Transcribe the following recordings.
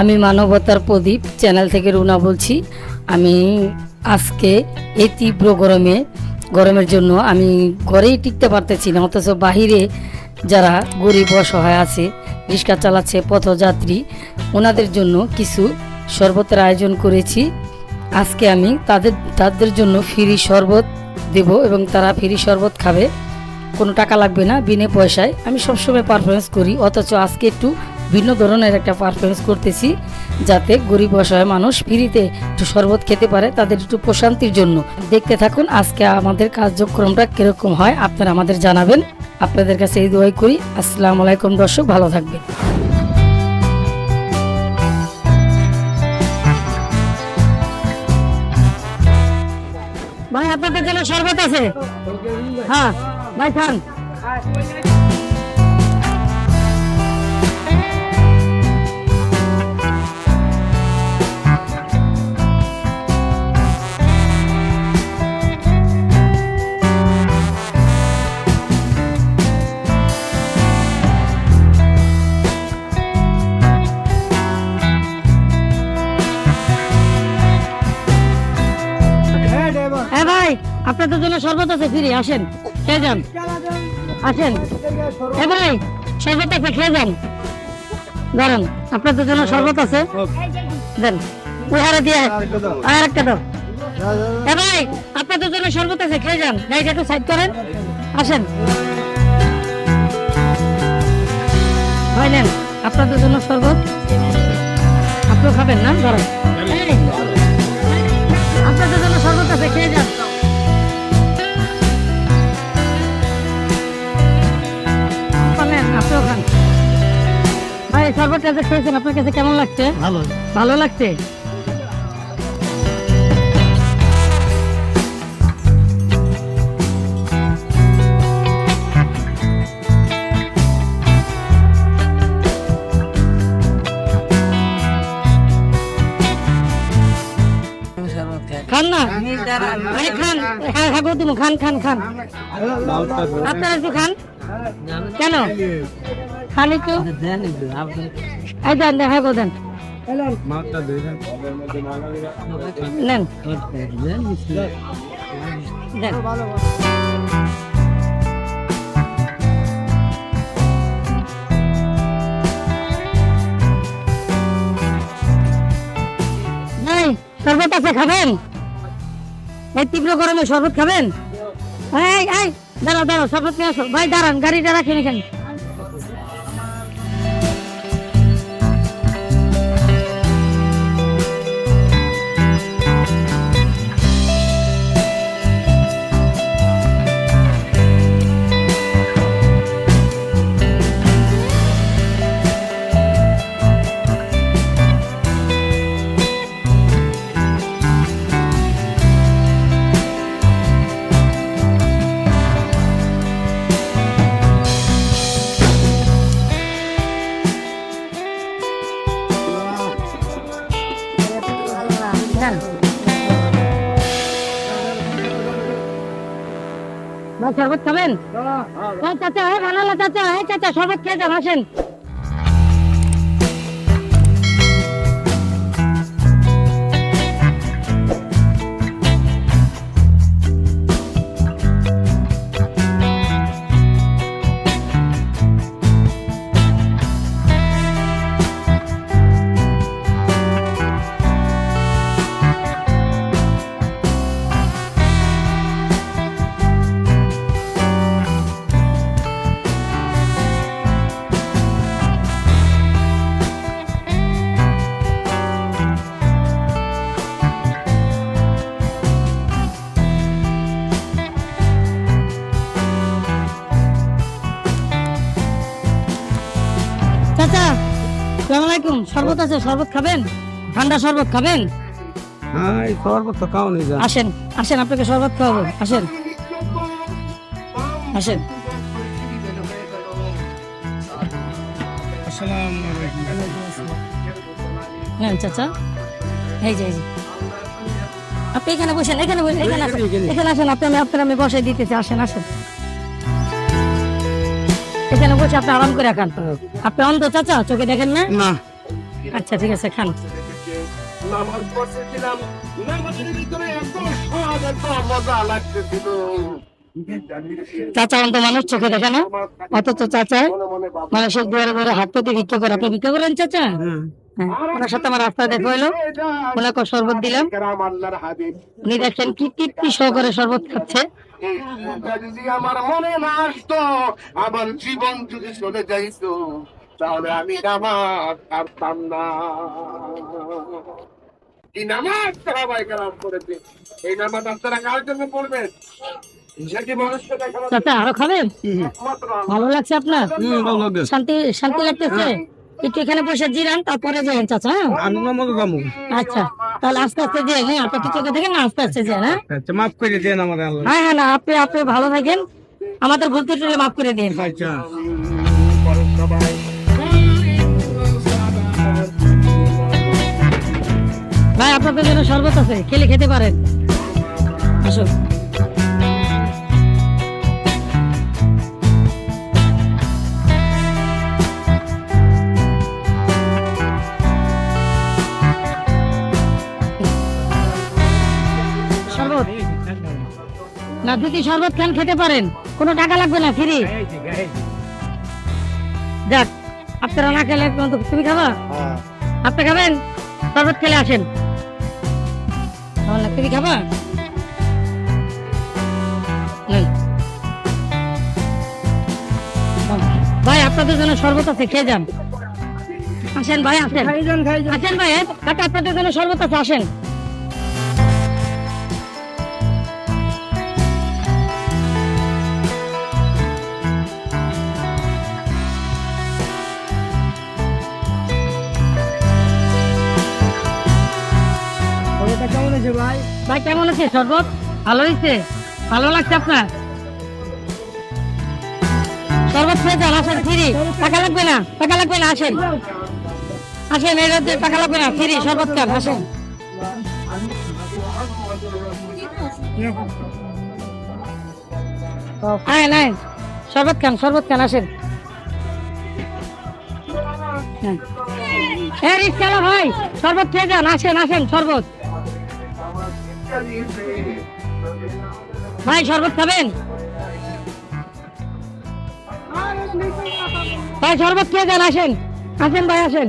আমি মানবতার প্রদীপ চ্যানেল থেকে রুনা বলছি। আমি আজকে এই তীব্র গরমে, গরমের জন্য আমি ঘরেই টিকতে পারতেছি না, অথচ বাহিরে যারা গরিব, অসহায় আছে, রিক্সা চালাচ্ছে, পথযাত্রী, ওনাদের জন্য কিছু শরবতের আয়োজন করেছি। আজকে আমি তাদের তাদের জন্য ফ্রি শরবত দেব এবং তারা ফ্রি শরবত খাবে। কোনো টাকা লাগবে না, বিনে পয়সায়। আমি সবসময় পারফরমেন্স করি, অথচ আজকে একটু ভিন্ন ধরনের একটা পারফরমেন্স করতেছি যাতে গরিব অসহায় মানুষ ফ্রিতে একটু শরবত খেতে পারে, তাদের একটু প্রশান্তির জন্য। দেখতে থাকুন আজকে আমাদের কার্যক্রমটা কীরকম হয়, আপনারা আমাদের জানাবেন। আপনাদের কাছে এই দোয়াই করি, আসসালামু আলাইকুম দর্শক, ভালো থাকবেন। ভাই, আপনাদের জন্য শরবত আছে? হ্যাঁ ভাই, খান। আপনাদের জন্য শরবত আছে, ফ্রি আসেন, খেয়ে যান। আসেন। হ্যাঁ ভাই, শরবত আছে, খেয়ে যান। দাঁড়ান, আপনাদের জন্য শরবত আছে। দেন, ওই হারে দিয়ে আর একটা দাও। হ্যাঁ ভাই, আপনাদের জন্য শরবত আছে, খেয়ে যান। গাড়িটা একটু সাইড করেন। আসেন। ভাই, নেন, আপনাদের জন্য শরবত। আপনিও খাবেন, না? ধরেন যে আপনার কাছে কেমন লাগছে? ভালো। ভালো লাগছে? খান না? খান তুমি খান খান খান। আপনারা একটু খান। কেন? খান একটু এই দেন দেন হ্যাঁ গো দেন। নেন। দেন শরবত আছে খাবেন? এই তীব্র গরমে শরবত খাবেন? এই এই। দাঁড়াও দাঁড়াও শরবত নিয়ে আসো। ভাই দাঁড়ান গাড়িটা রাখেন এখানে। নেন শরবত খাবেন? হ্যাঁ চাচা হ্যাঁ বানালা চাচা। হ্যাঁ চাচা শরবত খেয়ে যান আসেন। আলাইকুম। শরবত আছে শরবত খাবেন? ঠান্ডা শরবত খাবেন? হ্যাঁ এই শরবত তো খাও নি যা আসেন আসেন আপনাকে শরবত খাওয়াবো। আসেন। আসেন। নেন চাচা। এই যে আপনি এখানে বসেন এখানে বসেন এখানে আসেন। এখানে। আসেন আপনি আমি আপনার আমি বসাই দিতেছি আসেন আসেন। এখানে বসে আপনি আরাম করে খান। আপনি অন্ধ চাচা চোখে দেখেন না? না। আচ্ছা ঠিক আছে খান। নামাজ পড়তেছিলাম নামাজের ভিতরে এত স্বাদ এত মজা লাগতেছিল চাচা অন্ত মানুষ চোখে দেখে না? অথচ চাচা মনে মনে মানুষের দুয়ারে দুয়ারে হাত পেতে ভিক্ষা করে। আপনি ভিক্ষা করেন চাচা? হ্যাঁ। হ্যাঁ ওনার সাথে আমার রাস্তায় দেখা হলো ওনাকে শরবত দিলাম। উনি দেখছেন কি তৃপ্তি সহকারে শরবত খাচ্ছে। আমার মনে না আসতো আমার জীবন যদি চলে যাইতো আরও খাবেন ভালো লাগছে আপনার শান্তি শান্তি লাগতেছে একটু এখানে বসে জিরান তারপরে যাবেন চাচা হ্যাঁ? আচ্ছা তাহলে আস্তে আস্তে যে হ্যাঁ আপনার চোখে দেখেন আস্তে আস্তে যান হ্যাঁ আচ্ছা মাফ করে দেন আল্লাহ হ্যাঁ হ্যাঁ আপনি আপনি ভালো থাকেন আমাদের ভুল মাফ করে দিন আচ্ছা ভাই আপনাদের জন্য শরবত আছে খেলে খেতে পারেন। আসুন। শরবত? না যদি শরবত খান খেতে পারেন? কোনো টাকা লাগবে না ফ্রি। যাক আপনারা না খেলে তুমি খাবা? আপনি খাবেন? শরবত খেলে আসেন। তাহলে লাগবে খাবা। ভাই আপনাদের জন্য শরবত আছে খেয়ে যান। আসেন ভাই আসেন। আসেন ভাই কাকা আপনাদের জন্য শরবত আছে আসেন। কেমন আছে ভাই? ভাই, কেমন আছে শরবত? ভালো হয়েছে? ভালো লাগছে আপনার? শরবত খেয়ে যান, আসেন, ফ্রি। টাকা লাগবে না, টাকা লাগবে না, আসেন। আসেন, এই রাতে টাকা লাগবে না, ফ্রি, শরবত খান, আসেন। হ্যাঁ নাই শরবত খান শরবত খান, আসেন। হ্যাঁ। হ্যাঁ ভাই, শরবত খেয়ে যান, আসেন আসেন, শরবত। ভাই শরবত খাবেন? ভাই শরবত খেয়ে যান আসেন। আসেন ভাই আসেন।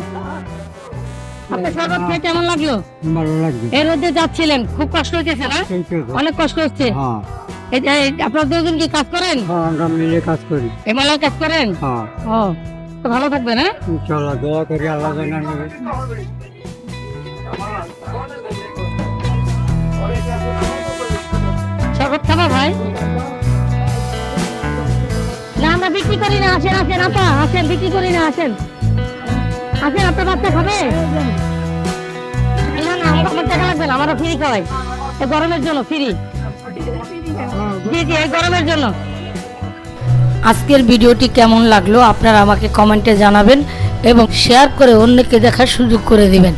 আপনার শরবত খেয়ে কেমন লাগল? ভালো এর মধ্যে যাচ্ছিলেন খুব কষ্ট হচ্ছে না? অনেক কষ্ট হচ্ছে। হ্যাঁ। এই আপনার দুজন কি কাজ করেন? হ্যাঁ আমরা মিলে কাজ করি। এমএলএ কাজ করেন? হ্যাঁ। ও তো ভালো থাকবেন হ্যাঁ? দোয়া করি আল্লাহ জানা খাবা ভাই? না, আমরা বিক্রি করি না, আসেন আসেন, আপা, আসেন, বিক্রি করি না, আসেন। আসেন, আপনার বাচ্চা খাবে? না না আমার আমার টাকা লাগবে না আমরা ফ্রি খাওয়াই। গরমের জন্য ফ্রি জি জি, এই গরমের জন্য। আজকের ভিডিওটি কেমন লাগল আপনারা আমাকে কমেন্টে জানাবেন এবং শেয়ার করে অন্যকে দেখার সুযোগ করে দিবেন।